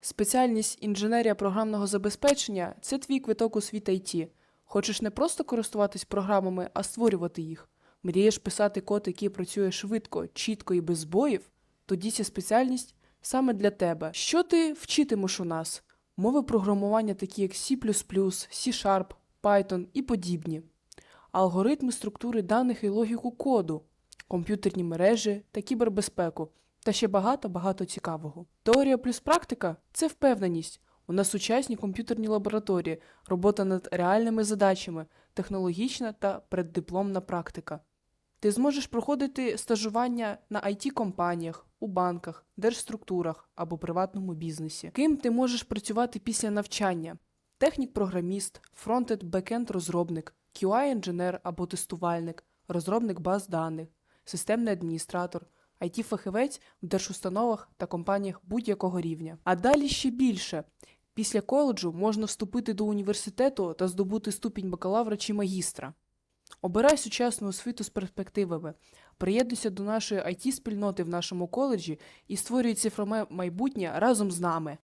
Спеціальність інженерія програмного забезпечення це твій квиток у світ IT. Хочеш не просто користуватись програмами, а створювати їх. Мрієш писати код, який працює швидко, чітко і без збоїв? Тоді ця спеціальність саме для тебе. Що ти вчитимеш у нас? Мови програмування, такі як C, C-Sharp, Python і подібні, алгоритми структури даних і логіку коду, комп'ютерні мережі та кібербезпеку, та ще багато-багато цікавого. Теорія плюс практика це впевненість. У нас сучасні комп'ютерні лабораторії, робота над реальними задачами, технологічна та преддипломна практика. Ти зможеш проходити стажування на it компаніях у банках, держструктурах або приватному бізнесі. Ким ти можеш працювати після навчання? Технік-програміст, фронтенд бекенд розробник, QA-інженер або тестувальник, розробник баз даних, системний адміністратор, IT-фахівець в держустановах та компаніях будь-якого рівня. А далі ще більше. Після коледжу можна вступити до університету та здобути ступінь бакалавра чи магістра. Обирай сучасну освіту з перспективами. Приєднуйся до нашої IT-спільноти в нашому коледжі і створюй цифрове майбутнє разом з нами.